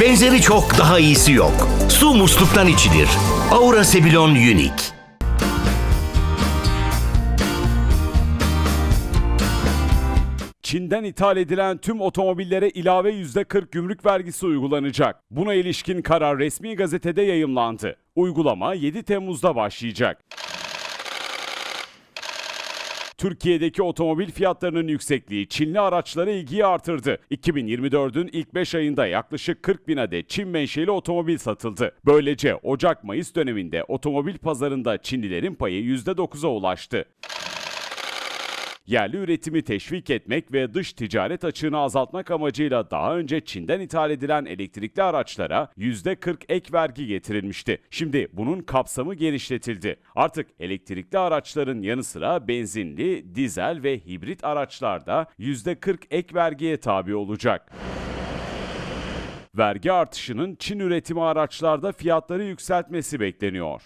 Benzeri çok daha iyisi yok. Su musluktan içilir. Aura Sebilon Unique. Çin'den ithal edilen tüm otomobillere ilave %40 gümrük vergisi uygulanacak. Buna ilişkin karar resmi gazetede yayımlandı. Uygulama 7 Temmuz'da başlayacak. Türkiye'deki otomobil fiyatlarının yüksekliği Çinli araçlara ilgiyi artırdı. 2024'ün ilk 5 ayında yaklaşık 40 bin adet Çin menşeli otomobil satıldı. Böylece Ocak-Mayıs döneminde otomobil pazarında Çinlilerin payı %9'a ulaştı. Yerli üretimi teşvik etmek ve dış ticaret açığını azaltmak amacıyla daha önce Çin'den ithal edilen elektrikli araçlara %40 ek vergi getirilmişti. Şimdi bunun kapsamı genişletildi. Artık elektrikli araçların yanı sıra benzinli, dizel ve hibrit araçlarda %40 ek vergiye tabi olacak. Vergi artışının Çin üretimi araçlarda fiyatları yükseltmesi bekleniyor.